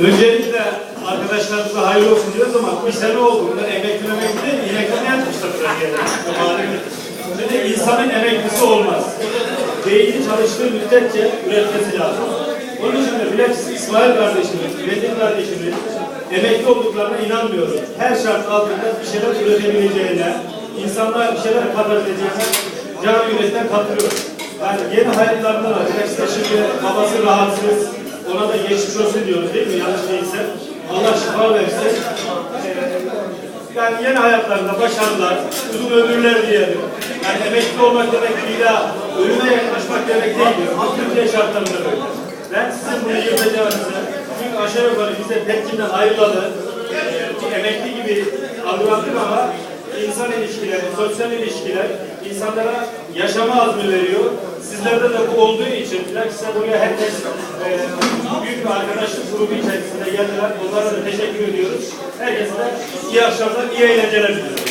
Öncelikle arkadaşlarımıza hayırlı olsun diyoruz ama bir sene oldu. Bunlar emekli emekli değil, inekten yapmışlar buraya. Şimdi insanın emeklisi olmaz. Beyni çalıştığı müddetçe üretmesi lazım. Onun için de bilakis İsmail kardeşimiz, Vedin kardeşimiz emekli olduklarına inanmıyorum. Her şart altında bir şeyler üretebileceğine, insanlara bir şeyler katabileceğine can yürekten katılıyorum. Yani yeni hayatlarında var. Bilakis de şimdi babası rahatsız, ona da geçmiş olsun diyoruz değil mi? Yanlış değilse. Allah şifa versin. Yani yeni hayatlarında başarılar, uzun ömürler diyelim. Yani emekli olmak demek daha ölüme yaklaşmak demek değil. Türkiye şartlarında böyle. Ben sizin bunu yırtacağınızı, çünkü aşağı yukarı bize Petkin'den ayrılalı, e, emekli gibi algılandık ama insan ilişkileri, sosyal ilişkiler insanlara yaşama azmi veriyor. Sizlerde de bu olduğu için bilakis buraya herkes e, büyük bir arkadaşlık grubu içerisinde geldiler. Onlara da teşekkür ediyoruz. Herkese iyi akşamlar, iyi eğlenceler diliyorum.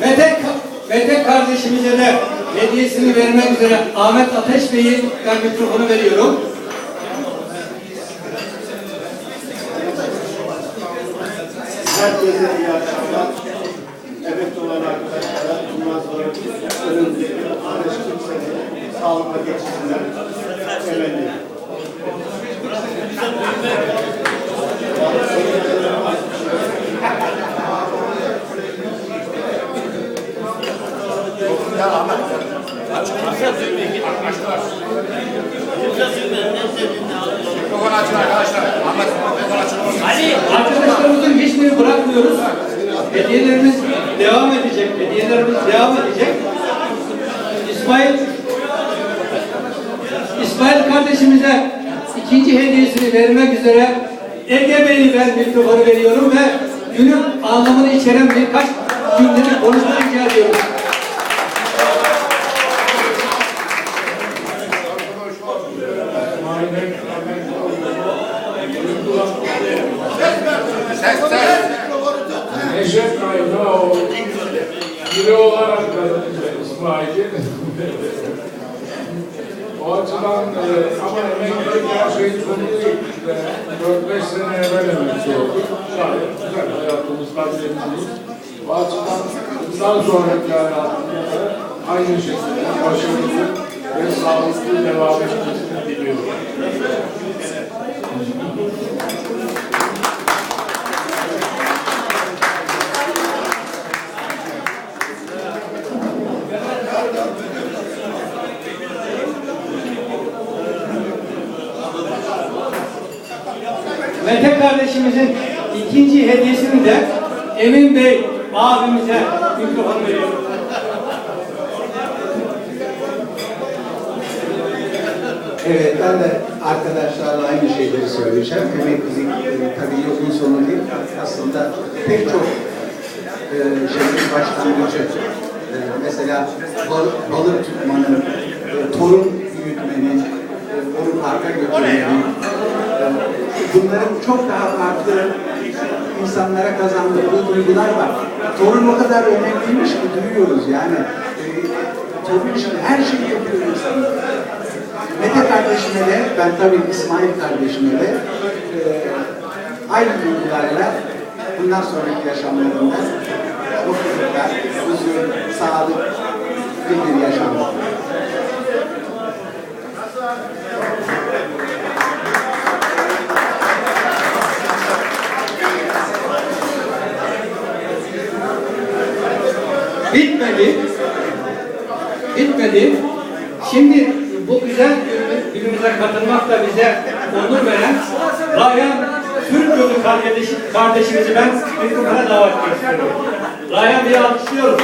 Mete, Mete kardeşimize de hediyesini vermek üzere Ahmet Ateş Bey'i ben mikrofonu veriyorum. Herkese iyi akşamlar. Emekli olan arkadaşlara bundan sonra önümüzdeki kardeş kimseleri sağlıkla geçsinler. Temenni. Mikrofon açın arkadaşlar. Ahmet mikrofon açın. Arkadaşlarımızın hiçbirini bırakmıyoruz. Hediyelerimiz devam edecek. Hediyelerimiz devam edecek. İsmail İsmail kardeşimize ikinci hediyesini vermek üzere Ege Mikrofonu veriyorum ve günün anlamını içeren birkaç cümleyi konuşmak rica ediyorum. Ses ses. Neşet Kaynaoğlu biri olarak da İsmail'in o açıdan e, ama emeklilik her şey konu değil. İşte 4-5 sene evvel emekli olduk. Gayet güzel hayatımızdan memnunuz. O açıdan bundan sonraki hayatımızda aynı şekilde başarılı ve sağlıklı devam etmesini diliyorum. Mete kardeşimizin ikinci hediyesini de Emin Bey abimize Evet, ben de arkadaşlarla aynı şeyleri söyleyeceğim. Emeklilik e, tabii yolun sonu değil, aslında pek çok e, şeyin başlangıcı. E, mesela bal, balık tutmanın, e, torun büyütmenin, e, onu parka götürmenin, e, bunların çok daha farklı insanlara kazandırdığı duygular var. Torun o kadar önemliymiş ki duyuyoruz yani. E, torun için her şeyi yapıyor insanlar. Mete kardeşime de, ben tabii İsmail kardeşime de e, aynı duygularla bundan sonraki yaşamlarında mutluluklar, huzur, sağlık bir yaşam Bitmedi. Bitmedi. Şimdi bu güzel günümüz- günümüze katılmak da bize onur veren Rayhan Türkoğlu kardeşi, kardeşimizi ben mikrofona davet etmek istiyorum. Rayhan Bey'i alkışlıyoruz.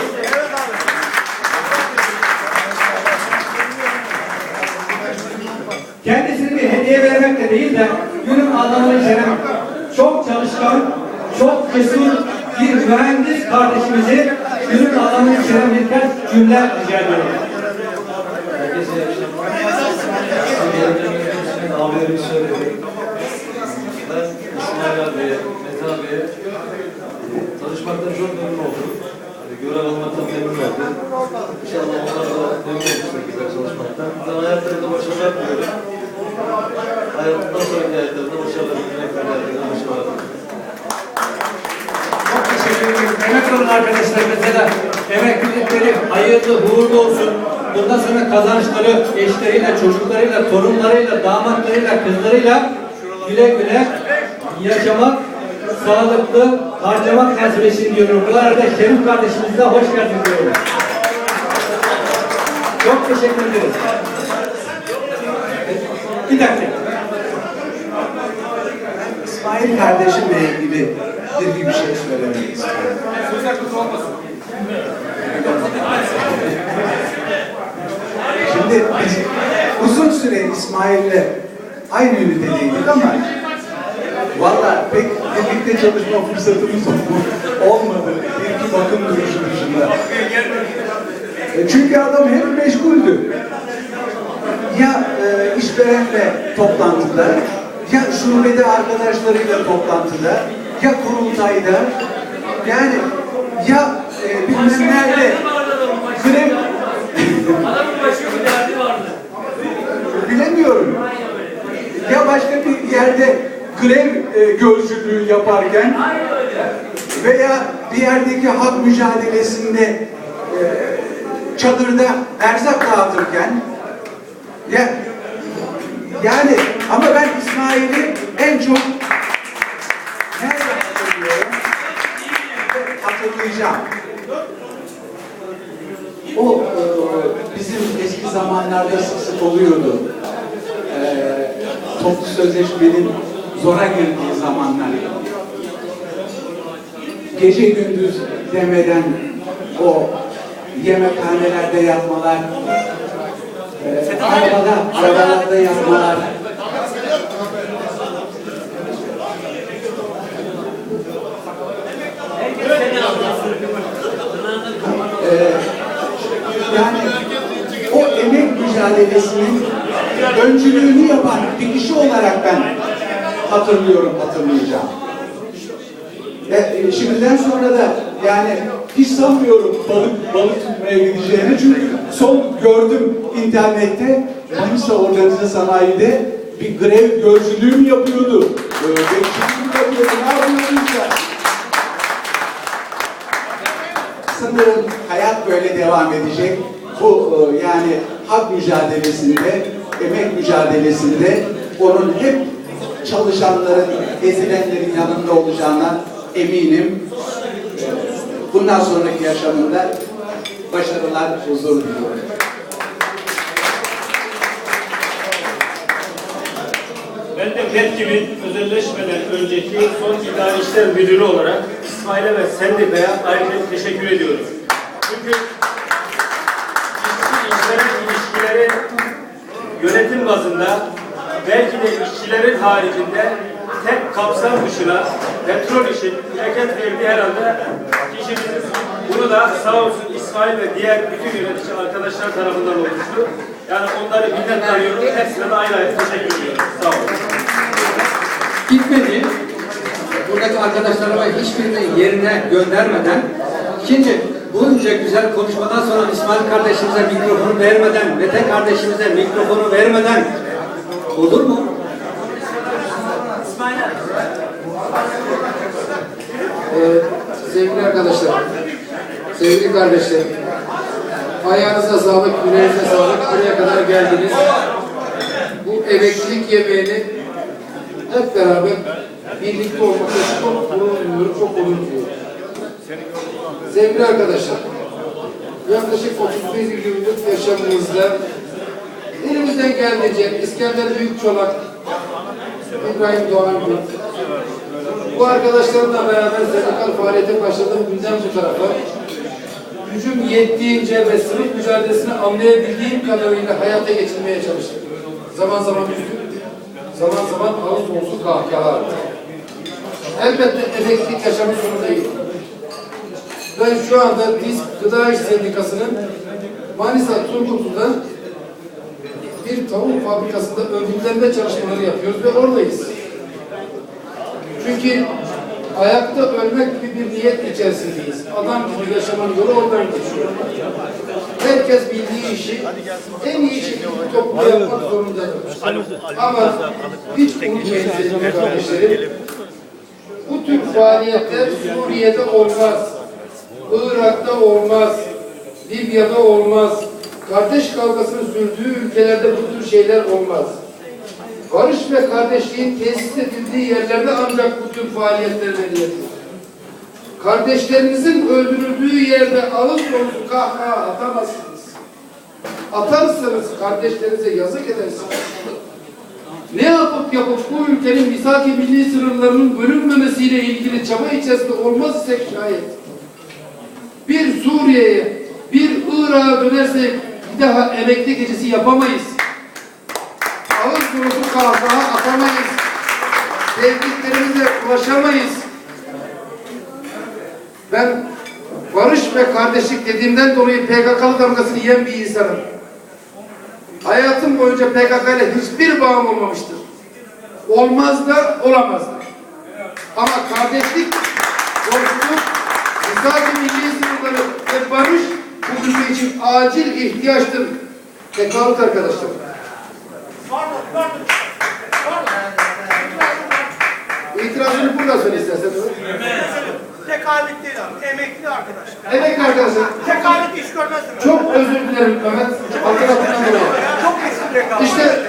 Kendisine bir hediye vermek de değil de günün anlamını içeren çok çalışkan, çok cesur bir mühendis kardeşimizi günün anlamını içeren birkaç cümle rica ediyorum. Abilerimiz söyledi. Ben İsmail abiye, Mete abiye tanışmaktan çok memnun oldum. Hani Görev almaktan memnun oldum. İnşallah onlar da memnun olmuştur güzel çalışmaktan. Ben hayatlarında başarılar diliyorum. Hayatından sonraki hayatlarında başarılar dilemek ve hayatlarında başarılar diliyorum. Çok teşekkür ederim. Emek olun arkadaşlarımıza da emeklilikleri hayırlı, uğurlu olsun. Bundan sonra kazançları eşleriyle, çocuklarıyla, torunlarıyla, damatlarıyla, kızlarıyla güle güle yaşamak, sağlıklı harcamak nasip etsin diyorum. Bu arada Şerif kardeşimize hoş geldin diyorum. Çok teşekkür ederiz. Bir dakika. İsmail kardeşimle ilgili bir, şey söylemek istiyorum. Şimdi biz uzun süre İsmail'le aynı ünitedeydik ama valla pek birlikte çalışma fırsatımız olmadı. Bir iki bakım duruşu dışında. E, Çünkü adam hep meşguldü. Ya e, işverenle toplantıda, ya şubede arkadaşlarıyla toplantıda, ya kurultayda, yani ya e, bilmem nerede grev... Bilemiyorum. Ya başka bir yerde grev e, gözcülüğü yaparken veya bir yerdeki hak mücadelesinde e, çadırda erzak dağıtırken ya, yani ama ben İsmail'i en çok nerede hatırlıyorum? Hatırlayacağım. O e, bizim eski zamanlarda sık sık oluyordu. E, toplu sözleşmenin zora girdiği zamanlar. Gece gündüz demeden o yemekhanelerde yatmalar, e, arabada, arabalarda yatmalar. E, yani o emek mücadelesinin öncülüğünü yapan bir kişi olarak ben hatırlıyorum, hatırlayacağım. Ve e, şimdiden sonra da yani hiç sanmıyorum balık balık tutmaya gideceğini çünkü son gördüm internette Manisa Organize Sanayi'de bir grev gözcülüğü mü yapıyordu. Ee, bekçilik mi yapıyordu, ne yapıyorduysa. Sanırım hayat böyle devam edecek. Bu e, yani hak mücadelesinde, emek mücadelesinde onun hep çalışanların, ezilenlerin yanında olacağına eminim. Bundan sonraki yaşamında başarılar, huzur diliyorum. Ben de PET gibi özelleşmeden önceki son idari işler müdürü olarak İsmail'e ve Sendika'ya ayrıca teşekkür ediyorum. Çünkü yönetim bazında belki de işçilerin haricinde tek kapsam dışına petrol için hareket verdiği herhalde kişimiz bunu da sağ olsun İsmail ve diğer bütün yönetici arkadaşlar tarafından olmuştu. Yani onları minnettarıyorum. Hepsine de ayrı ayrı teşekkür ediyorum. Sağ olun. gitmedi. Buradaki arkadaşlarıma hiçbirini yerine göndermeden şimdi bunca güzel konuşmadan sonra İsmail kardeşimize mikrofonu vermeden, Mete kardeşimize mikrofonu vermeden olur mu? Ee, sevgili arkadaşlar, sevgili kardeşlerim, ayağınıza sağlık, yüreğinize sağlık, buraya kadar geldiniz. Bu emeklilik yemeğini hep beraber birlikte olmakta çok gurur duyuyorum, çok gurur duyuyorum. Sevgili arkadaşlar, yaklaşık 31 yıllık yaşamımızda elimizden geldiğince İskender Büyükçolak, İbrahim Doğan Gül, bu arkadaşlarımla beraber sendikal faaliyete başladığım günden bu tarafa gücüm yettiğince ve sınıf mücadelesini anlayabildiğim kadarıyla hayata geçirmeye çalıştım. Zaman zaman üzüldüm, zaman zaman ağız dolusu kahkahalar. Elbette emeklilik yaşamın sonu değil. Ben şu anda biz Gıda İş Sendikası'nın Manisa Turgutlu'da bir tavuk fabrikasında örgütlenme çalışmaları yapıyoruz ve oradayız. Çünkü ayakta ölmek gibi bir niyet içerisindeyiz. Adam gibi yaşamanın yolu oradan geçiyor. Herkes bildiği işi en iyi şekilde toplumda yapmak zorundadır. Ama hiç unutmayın sevgili kardeşlerim. Bu tür faaliyetler Suriye'de olmaz. Irak'ta olmaz. Libya'da olmaz. Kardeş kavgasının sürdüğü ülkelerde bu tür şeyler olmaz. Barış ve kardeşliğin tesis edildiği yerlerde ancak bu tür faaliyetler verilir. Kardeşlerinizin öldürüldüğü yerde ağız dolusu kahkaha atamazsınız. Atarsanız kardeşlerinize yazık edersiniz. Ne yapıp yapıp bu ülkenin misak-ı milli sınırlarının bölünmemesiyle ilgili çaba içerisinde olmaz isek şayet bir Suriye'ye, bir Irak'a dönersek bir daha emekli gecesi yapamayız. Ağız dolusu kahkaha atamayız. Sevdiklerimize ulaşamayız. Ben barış ve kardeşlik dediğimden dolayı PKK'lı damgasını yiyen bir insanım. Hayatım boyunca PKK ile hiçbir bağım olmamıştır. Olmaz da olamaz da. Ama kardeşlik, dostluk, misak-ı milli sınırları ve barış bu ülke için acil ihtiyaçtır. Tekalık arkadaşlar. İtirazını burada söyle istersen. Tekalet değil abi. Emekli arkadaşlar. Evet arkadaşlar. Tekalet iş görmez mi? Çok özür dilerim Mehmet. Hatırlatmadan dolayı. Çok eski rekabet. İşte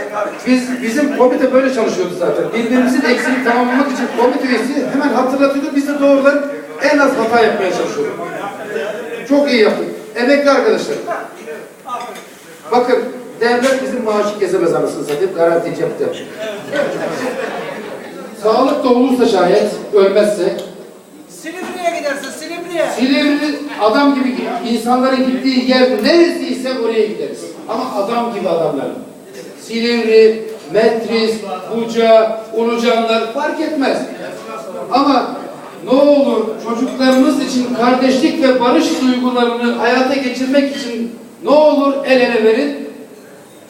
biz bizim komite böyle çalışıyordu zaten. Birbirimizin eksiğini tamamlamak için komite üyesi hemen hatırlatıyordu. Biz de doğrudan en az hata yapmaya çalışıyorduk. Çok iyi yaptık. Emekli arkadaşlar. Bakın devlet bizim maaşı kesemez anasını satayım. Garantici yaptı. Sağlık da olursa şayet ölmezse Silivri'ye gidersin Silivri'ye. Silivri adam gibi insanların gittiği yer neresiyse oraya gideriz. Ama adam gibi adamlar. Silivri, Metris, Buca, Ulucanlar fark etmez. Ama ne olur çocuklarımız için kardeşlik ve barış duygularını hayata geçirmek için ne olur el ele verin.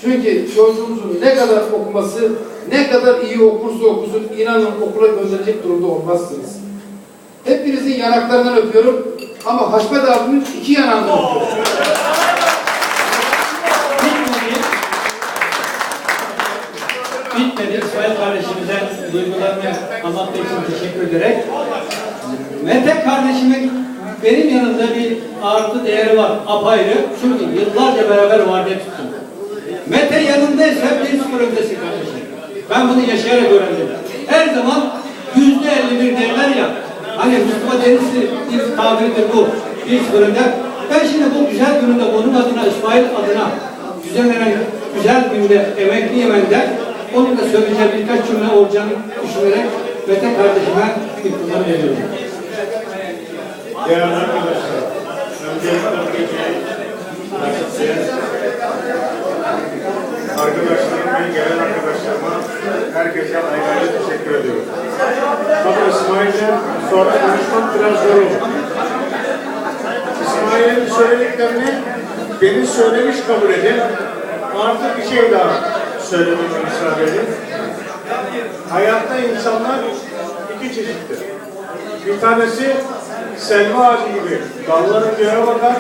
Çünkü çocuğumuzun ne kadar okuması, ne kadar iyi okursa okusun inanın okula gönderecek durumda olmazsınız. Hepinizin yanaklarından öpüyorum ama Haşmet abimin iki yanağından öpüyorum. Bitmedi. İsmail kardeşimize duygularını anlattığı için teşekkür ederek. Mete kardeşimin benim yanımda bir artı değeri var apayrı. Çünkü yıllarca beraber vardiya tuttum. Mete yanındaysa bir sıfır öndesin kardeşim. Ben bunu yaşayarak öğrendim. Her zaman yüzde elli bir derler ya. Hani Mustafa Denizli bir tabiridir bu. Bir sıfır önder. Ben şimdi bu güzel gününde onun adına, İsmail adına düzenlenen güzel günde emekli Yemen'de onun da söyleyeceği birkaç cümle olacağını düşünerek Mete kardeşime iktidarı veriyorum. Değerli arkadaşlar, öncelikle arkadaşlarım ve gelen arkadaşlarıma herkese ayrı ayrı teşekkür ediyorum. Ama İsmail'den sonra konuşmak biraz zor oldu. İsmail'in söylediklerini beni söylemiş kabul edin. Artık bir şey daha söylememe müsaade edin. Hayatta insanlar iki çeşittir. Bir tanesi selva ağacı gibi dalları göğe bakar,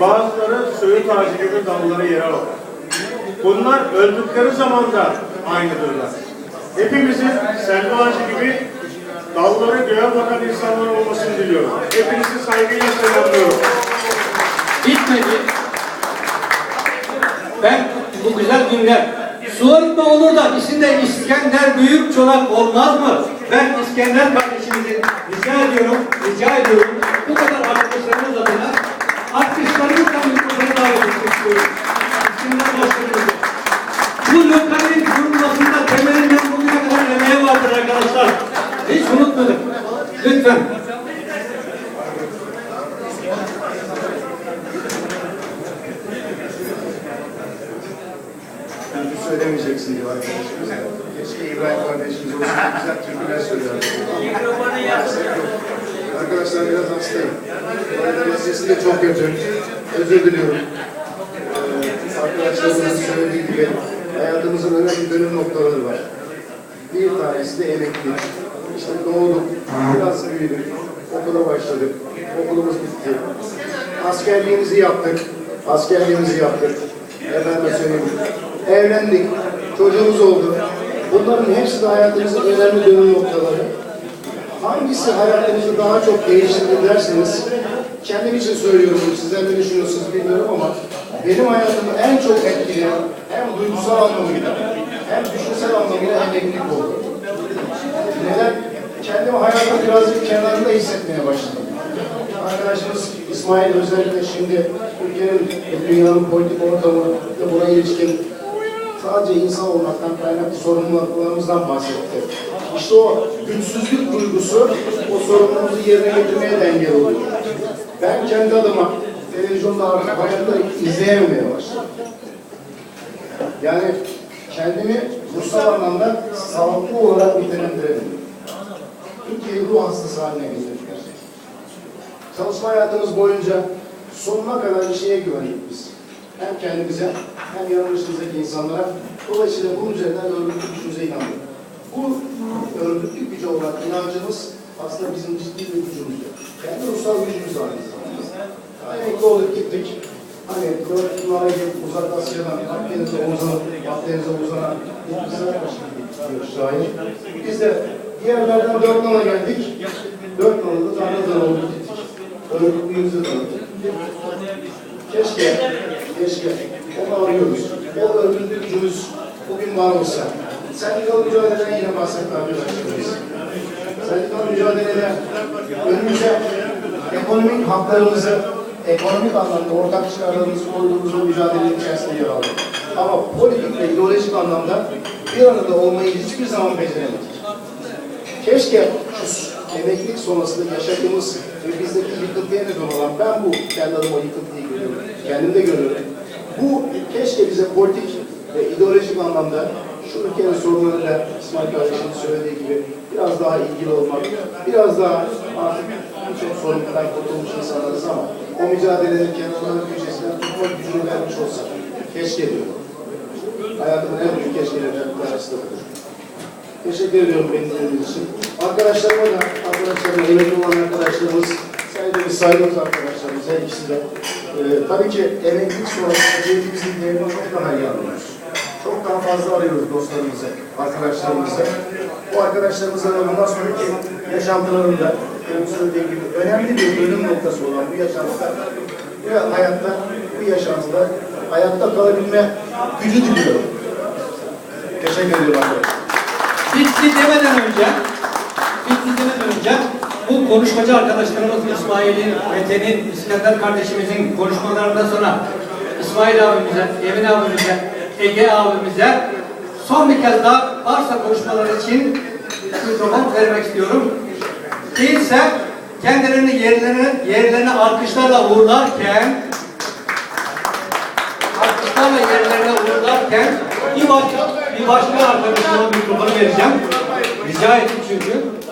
bazıları söğüt ağacı gibi dalları yere bakar. Bunlar öldükleri zaman da aynıdırlar. Hepimizin selva ağacı gibi dalları göğe bakan insanlar olmasını diliyorum. Hepinizi saygıyla selamlıyorum. Bitmedi. Ben bu güzel günler Suarık'ta olur da içinde İskender Büyük Çolak olmaz mı? Ben İskender kardeşimizi rica ediyorum, rica ediyorum. Bu kadar arkadaşlarımız adına alkışlarınızla mikrofonu davet etmek istiyorum. İskender başkanımız. Bu lokalin kurulmasında temelinden bugüne kadar emeği vardır arkadaşlar. Hiç unutmadık. Lütfen. Kötü söylemeyeceksin diyor arkadaşımız. Keşke İbrahim kardeşimiz olsun. Güzel türküler söylüyor. Arkadaşlar biraz hastayım. Sesi de çok kötü. Özür diliyorum. Ee, arkadaşlarımızın söylediği gibi hayatımızın önemli dönüm noktaları var. Bir tanesi de emeklilik. İşte doğduk, biraz büyüdük, okula başladık, okulumuz bitti. Askerliğimizi yaptık, askerliğimizi yaptık. Efendim söyleyeyim, evlendik, çocuğumuz oldu. Bunların hepsi de hayatımızın önemli dönüm noktaları. Hangisi hayatınızı daha çok değiştirdi derseniz, kendim için söylüyorum, sizler ne düşünüyorsunuz bilmiyorum ama benim hayatımı en çok etkileyen hem duygusal anlamıyla hem düşünsel anlamıyla emeklilik oldu. Neden? Kendimi hayatın birazcık kenarında hissetmeye başladım. Arkadaşımız İsmail özellikle şimdi Türkiye'nin dünyanın politik ortamı ve buna ilişkin sadece insan olmaktan kaynaklı sorumluluklarımızdan bahsetti. İşte o güçsüzlük duygusu o sorumluluğumuzu yerine getirmeye de engel oluyor. Ben kendi adıma televizyonda artık hayatta izleyememeye başladım. Yani kendimi ruhsal anlamda sağlıklı olarak nitelendirebilirim. Türkiye'yi ruh hastası haline getirdik. Çalışma hayatımız boyunca sonuna kadar bir şeye güvendik biz. Hem kendimize hem yanımızdaki insanlara. Dolayısıyla bunun üzerinden örgütlük gücümüze inandık. Bu örgütlük gücü olan inancımız aslında bizim ciddi bir gücümüz. Kendi ruhsal gücümüz aynı zamanda. Daha emekli olduk gittik. Hani dört numara gibi uzak Asya'dan Akdeniz'e uzanan, Akdeniz'e uzanan bir şair. Biz de diğerlerden dört nala geldik. Dört nala da Darladan olduk gittik. Örgütlüğümüzü tanıdık. Keşke, keşke onu arıyoruz. O örgütlü gücümüz bugün var olsa. Sendikal mücadeleden yine bahsetmem arkadaşlarımız. Sendikal mücadelede önümüze ekonomik haklarımızı, ekonomik anlamda ortak çıkarlarımızı koyduğumuz o mücadelenin içerisinde yer aldık. Ama politik ve ideolojik anlamda bir arada olmayı hiçbir zaman beceremedik. Keşke şu emeklilik sonrasında yaşadığımız ve bizdeki yıkıntıya neden olan, ben bu kendi adıma yıkıntıyı görüyorum, kendim de görüyorum. Keşke bize politik ve ideolojik anlamda şu ülkenin sorunlarıyla İsmail kardeşimin söylediği gibi biraz daha ilgili olmak, biraz daha artık birçok sorunlardan kurtulmuş insanlarız ama o mücadelenin kenarından köşesinden tutma gücünü vermiş olsa keşke diyorum. Hayatımın en büyük keşkelerinden bir tanesi de. Teşekkür ediyorum beni dinlediğiniz için. Arkadaşlarıma da, arkadaşlarıma, emekli olan arkadaşlarımız, saygıdeğer saygıdeğer arkadaşlarımız her ikisi de. Ee, tabii ki emeklilik sonrası cebimizin değerini çok daha iyi anlıyoruz. Çok daha fazla arıyoruz dostlarımızı, arkadaşlarımızı. Bu arkadaşlarımızla da bundan sonraki yaşantılarında, söylediğim gibi önemli bir dönüm noktası olan bu yaşantıda, bu hayatta, bu yaşantıda hayatta kalabilme gücü diliyorum. Teşekkür ediyorum arkadaşlar. Bitti demeden önce, bitti demeden önce bu konuşmacı arkadaşlarımız İsmail'in, Mete'nin, İskender kardeşimizin konuşmalarından sonra İsmail abimize, Emin abimize, Ege abimize son bir kez daha varsa konuşmalar için mikrofon vermek istiyorum. Değilse kendilerini yerlerine, yerlerine alkışlarla uğurlarken alkışlarla yerlerine uğurlarken bir başka, bir başka arkadaşıma mikrofonu vereceğim. Rica ettim çünkü.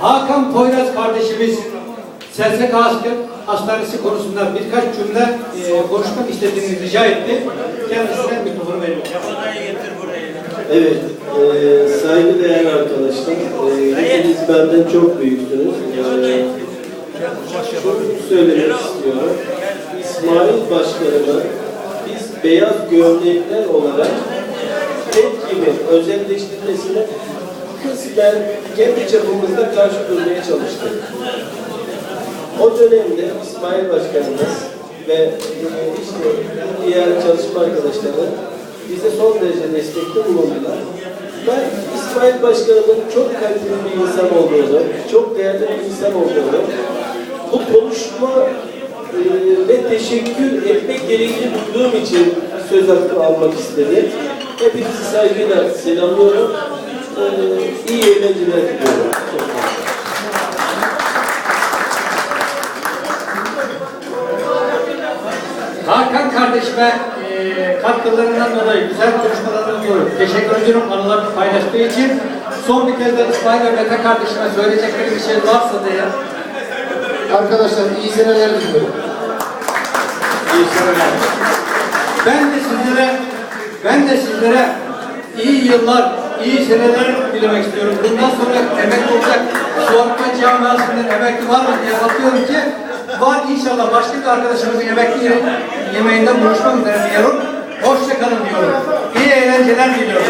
Hakan Poyraz kardeşimiz SSK Asker Hastanesi konusunda birkaç cümle e, konuşmak istediğini rica etti. Kendisine mikrofonu veriyorum. Evet, e, saygıdeğer arkadaşlar, e, hepiniz benden çok büyüksünüz. E, şunu söylemek istiyorum. İsmail Başkanı'nın biz beyaz gömlekler olarak tek gibi özelleştirmesine kısmen kendi çapımızda karşı durmaya çalıştık. O dönemde İsmail Başkanımız ve işte diğer çalışma arkadaşları bize son derece destekte bulundular. Ben İsmail Başkanımın çok kaliteli bir insan olduğunu, çok değerli bir insan olduğunu, bu konuşma e, ve teşekkür etmek gereğini duyduğum için söz hakkı almak istedim. Hepinizi saygıyla selamlıyorum. E, iyi eğlenceler diliyorum. Hakan kardeşime e, katkılarından dolayı, güzel konuşmalarından dolayı teşekkür ediyorum anılarını paylaştığı için. Son bir kez de İsmail ve Mete kardeşime söyleyecekleri bir şey varsa diye arkadaşlar iyi seneler diliyorum. İyi seneler. Ben de sizlere ben de sizlere iyi yıllar, iyi seneler dilemek istiyorum. Bundan sonra emekli olacak Suatma camiasından emekli var mı diye bakıyorum ki var inşallah başka bir arkadaşımızın emekli ye- yemeğinden buluşmak üzere diyorum. Hoşça kalın diyorum. İyi eğlenceler diliyorum.